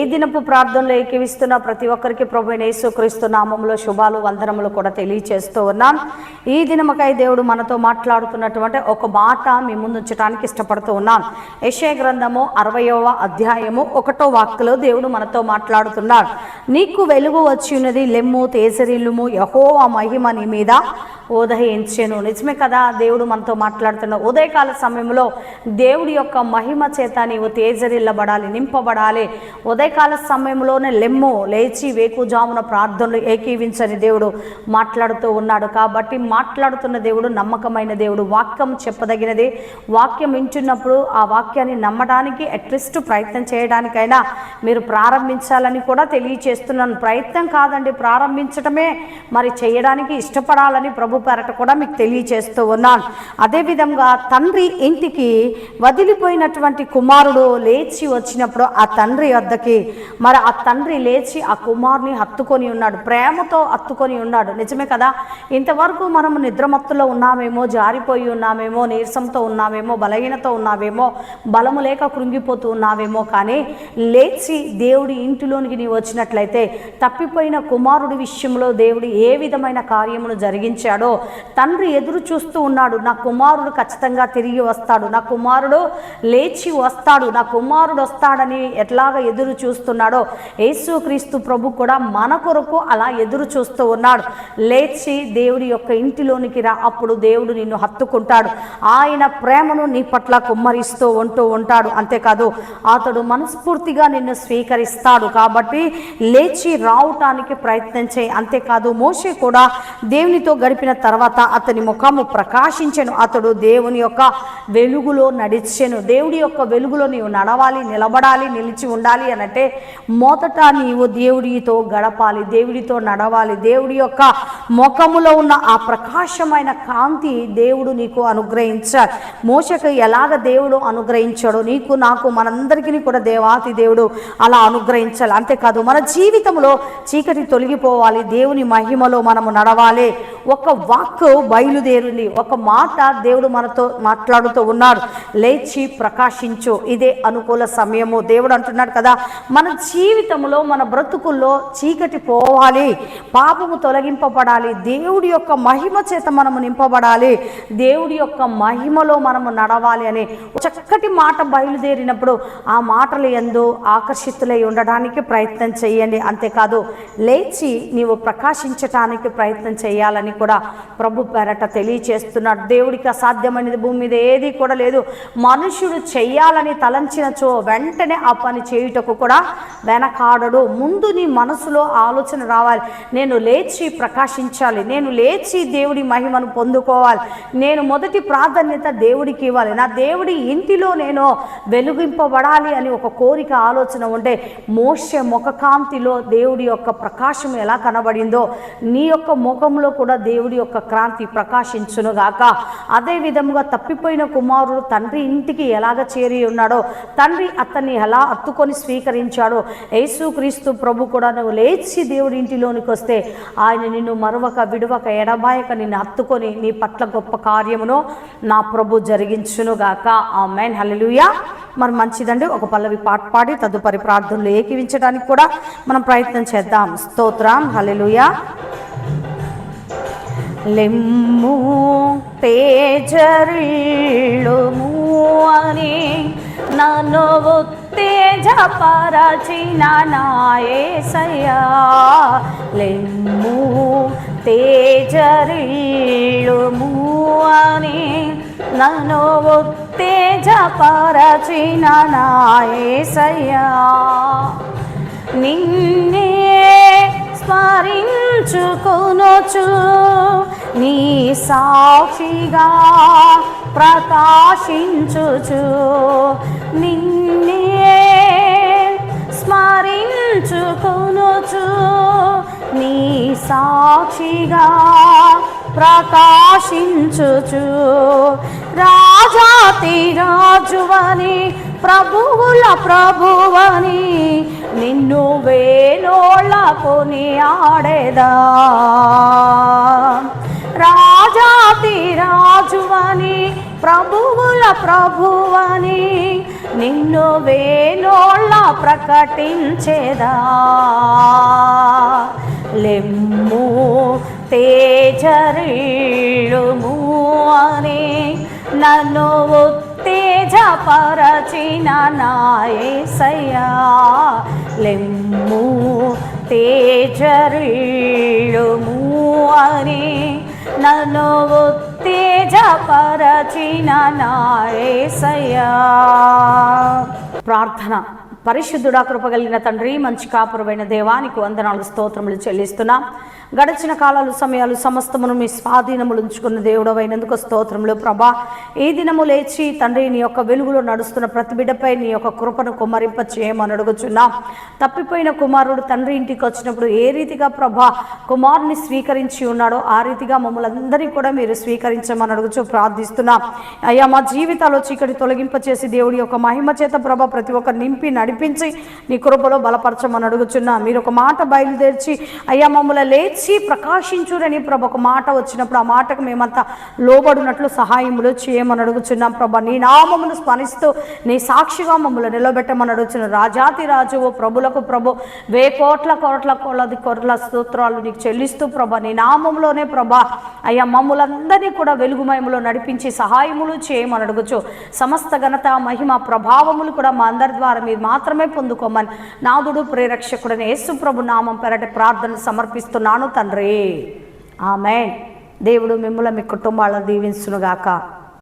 ఈ దినపు ప్రార్థనలో ఏకీవిస్తున్న ప్రతి ఒక్కరికి ప్రభు యేసుక్రీస్తు నామంలో శుభాలు వందనములు కూడా తెలియచేస్తూ ఉన్నాం. ఈ దినమకై దేవుడు మనతో మాట్లాడుతున్నటువంటి ఒక మాట మీ ముందు ఉంచడానికి ఇష్టపడుతూ ఉన్నాం. యశయ గ్రంథము అరవయవ అధ్యాయము ఒకటో వాక్కులో దేవుడు మనతో మాట్లాడుతున్నాడు నీకు వెలుగు వచ్చి ఉన్నది లెమ్ము తేజరిల్లుము యహోవా మహిమ నీ మీద ఉదయించెను నిజమే కదా దేవుడు మనతో మాట్లాడుతున్న ఉదయకాల సమయంలో దేవుడి యొక్క మహిమ చేత నీవు తేజరిల్లబడాలి నింపబడాలి. ఉదయకాల సమయంలోనే లెమ్ము లేచి వేకుజామున ప్రార్థనలు ఏకీవించని దేవుడు మాట్లాడుతూ ఉన్నాడు. కాబట్టి మాట్లాడుతున్న దేవుడు నమ్మకమైన దేవుడు. వాక్యం చెప్పదగినది వాక్యం వింటున్నప్పుడు ఆ వాక్యాన్ని నమ్మడానికి అట్లీస్ట్ ప్రయత్నం చేయడానికైనా మీరు ప్రారంభించాలని కూడా తెలియచేస్తున్నాను. ప్రయత్నం కాదండి ప్రారంభించటమే. మరి చేయడానికి ఇష్టపడాలని ప్రభు పెరట కూడా మీకు తెలియచేస్తూ ఉన్నాను. అదేవిధంగా తండ్రి ఇంటికి వదిలిపోయినటువంటి కుమారుడు లేచి వచ్చినప్పుడు ఆ తండ్రి వద్దకి మరి ఆ తండ్రి లేచి ఆ కుమారుని హత్తుకొని ఉన్నాడు ప్రేమతో హత్తుకొని ఉన్నాడు. నిజమే కదా? ఇంతవరకు మనం నిద్రమత్తులో ఉన్నామేమో జారిపోయి ఉన్నామేమో నీరసంతో ఉన్నామేమో బలహీనతో ఉన్నామేమో బలము లేక కృంగిపోతూ ఉన్నామేమో కానీ లేచి దేవుడి ఇంటిలోనికి నీవు వచ్చినట్లయితే తప్పిపోయిన కుమారుడి విషయంలో దేవుడు ఏ విధమైన కార్యమును జరిగించాడో తండ్రి ఎదురు చూస్తూ ఉన్నాడు. నా కుమారుడు ఖచ్చితంగా తిరిగి వస్తాడు. నా కుమారుడు లేచి వస్తాడు. నా కుమారుడు వస్తాడని ఎట్లాగ ఎదురు చూస్తున్నాడో? యేసుక్రీస్తు ప్రభు కూడా మన కొరకు అలా ఎదురు చూస్తూ ఉన్నాడు. లేచి దేవుడి యొక్క ఇంటిలోనికి రా. అప్పుడు దేవుడు నిన్ను హత్తుకుంటాడు. ఆయన ప్రేమను నీ పట్ల కుమ్మరిస్తూ ఉంటూ ఉంటాడు. అంతేకాదు అతడు మనస్ఫూర్తిగా నిన్ను స్వీకరిస్తాడు. కాబట్టి లేచి రావటానికి ప్రయత్నం చేయి. అంతేకాదు మోషే కూడా దేవునితో గడిపిన తర్వాత అతని ముఖము ప్రకాశించెను. అతడు దేవుని యొక్క వెలుగులో నడిచెను. దేవుడి యొక్క వెలుగులో నీవు నడవాలి నిలబడాలి నిలిచి ఉండాలి అనంటే మొదట నీవు దేవుడితో గడపాలి దేవుడితో నడవాలి. దేవుడి యొక్క ముఖములో ఉన్న ఆ ప్రకాశమైన కాంతి దేవుడు నీకు అనుగ్రహించాడు మోసకు ఎలాగ దేవుడు అనుగ్రహించాడో నీకు నాకు మనందరికీ కూడా దేవాతి దేవుడు అలా అనుగ్రహించాలి. అంతేకాదు మన జీవితంలో చీకటి తొలగిపోవాలి దేవుని మహిమలో మనము నడవాలి. ఒక వాక్ బయలుదేరింది. ఒక మాట దేవుడు మనతో మాట్లాడుతూ ఉన్నాడు. లేచి ప్రకాశించు. ఇదే అనుకూల సమయము. దేవుడు అంటున్నాడు కదా మన జీవితంలో మన బ్రతుకుల్లో చీకటి పోవాలి. పాపము తొలగింపబడాలి. దేవుడి యొక్క మహిమ చేత మనము నింపబడాలి. దేవుడి యొక్క మహిమలో మనము నడవాలి అని చక్కటి మాట బయలుదేరినప్పుడు ఆ మాటలు ఎందు ఆకర్షితులై ఉండడానికి ప్రయత్నం చేయండి. అంతేకాదు లేచి నీవు ప్రకాశించటానికి ప్రయత్నం చేయాలని కూడా ప్రభు పెరట తెలియచేస్తున్నాడు. దేవుడికి అసాధ్యమైనది భూమి మీద ఏది కూడా లేదు. మనుషుడు చెయ్యాలని తలంచినచో వెంటనే ఆ పని చేయుటకు కూడా వెనకాడడు. ముందు నీ మనసులో ఆలోచన రావాలి. నేను లేచి ప్రకాశించాలి. నేను లేచి దేవుడి మహిమను పొందుకోవాలి. నేను మొదటి ప్రాధాన్యత దేవుడికి ఇవ్వాలి. నా దేవుడి ఇంటిలో నేను వెలుగింపబడాలి అని ఒక కోరిక ఆలోచన ఉంటే మోస ముఖకాంతిలో దేవుడి యొక్క ప్రకాశం ఎలా కనబడిందో నీ యొక్క ముఖంలో కూడా దేవుడి యొక్క క్రాంతి ప్రకాశించునుగాక. అదే విధముగా తప్పిపోయిన కుమారుడు తండ్రి ఇంటికి ఎలాగ చేరి ఉన్నాడో తండ్రి అతన్ని ఎలా అత్తుకొని స్వీకరించాడో యేసుక్రీస్తు ప్రభు కూడా నువ్వు లేచి దేవుడి ఇంటిలోనికి వస్తే ఆయన నిన్ను మరొక విడవక ఎడబాయక నిన్ను హత్తుకొని నీ పట్ల గొప్ప కార్యమును నా ప్రభు జరిగించునుగాక. ఆ మెయిన్ హలలుయా మరి మంచిదండి. ఒక పల్లవి పాట పాడి తదుపరి ప్రార్థనలు ఏకీవించడానికి కూడా మనం ప్రయత్నం చేద్దాం. స్తోత్రం. హలలుయా లెమ్ము తేజరిళ్ళుము అని నన్ను ఉత్తేజపరచిన నాయసయ్యా. లెమ్ము తేజరిళ్ళుము అని నన్ను ఉత్తేజపరచిన నాయసయ్యా. నిన్నే స్మరించుకొనొచ్చు నీ సాక్షిగా ప్రకాశించుచు. నిన్నే స్మరించుకొనొచ్చు. నీ సాక్షిగా ప్రకాశించుచు. రాజాతి రాజువని ప్రభువుల ప్రభువని నిన్ను వేలోళ్ళ కొని ఆడేదా? రాజాతి రాజువని ప్రభువుల ప్రభువని నిన్ను వేలోళ్ళ ప్రకటించేదా? లెమ్ము తేజరిళ్ళుము అని నన్ను ఉత్తేజపరచిన నాయసయ్యా. లెమ్ము తేజరిళ్ళుము అని నన్ను ఉత్తేజపరచిన నాయసయ్యా. ప్రార్థన. పరిశుద్ధుడా కృపగలిగిన తండ్రి మంచి కాపురమైన దేవానికి వందనాలు స్తోత్రములు చెల్లిస్తున్నాం. గడిచిన కాలాలు సమయాలు సమస్తమును మీ స్వాధీనములు ఉంచుకున్న దేవుడు అయినందుకు స్తోత్రములు. ప్రభా ఈ దినము లేచి తండ్రి నీ యొక్క వెలుగులో నడుస్తున్న ప్రతి బిడ్డపై నీ యొక్క కృపను కుమ్మరింప చేయమని అడుగుచున్నాం. తప్పిపోయిన కుమారుడు తండ్రి ఇంటికి వచ్చినప్పుడు ఏ రీతిగా ప్రభా కుమారుని స్వీకరించి ఉన్నాడో ఆ రీతిగా మమ్మల్ని అందరినీ కూడా మీరు స్వీకరించమని అడుగుచు ప్రార్థిస్తున్నాం. అయ్యా మా జీవితాల్లో చీకటి తొలగింప చేసి దేవుడి యొక్క మహిమ చేత ప్రభ ప్రతి ఒక్కరు నింపి నడి నడిపించి నీ కృపలో బలపరచమని అడుగుచున్నా. మీరు ఒక మాట బయలుదేర్చి అయ్యా మమ్మల్ని లేచి ప్రకాశించురని ప్రభ ఒక మాట వచ్చినప్పుడు ఆ మాటకు మేమంతా లోబడినట్లు సహాయములు చేయమని అడుగుచున్నాం. ప్రభ నీ నామమును స్మరిస్తూ నీ సాక్షిగా మమ్మల్ని నిలబెట్టమని అడుగుచున్న రాజాతి రాజువు ప్రభులకు ప్రభు వే కోట్ల కోట్ల కొలది కొరల స్తోత్రాలు నీకు చెల్లిస్తూ ప్రభ నీ నామంలోనే ప్రభ అయ్యా మమ్ములందరినీ కూడా వెలుగుమయములో నడిపించి సహాయములు చేయమని అడుగుచు. సమస్త ఘనత మహిమ ప్రభావములు కూడా మా అందరి ద్వారా మీరు మాత్రమే పొందుకోమని నాదుడు ప్రేరక్షకుడని యేసుప్రభు నామం పెరటి ప్రార్థన సమర్పిస్తున్నాను తండ్రి. ఆమె దేవుడు మిమ్మల్ని మీ కుటుంబాలను దీవించునుగాక.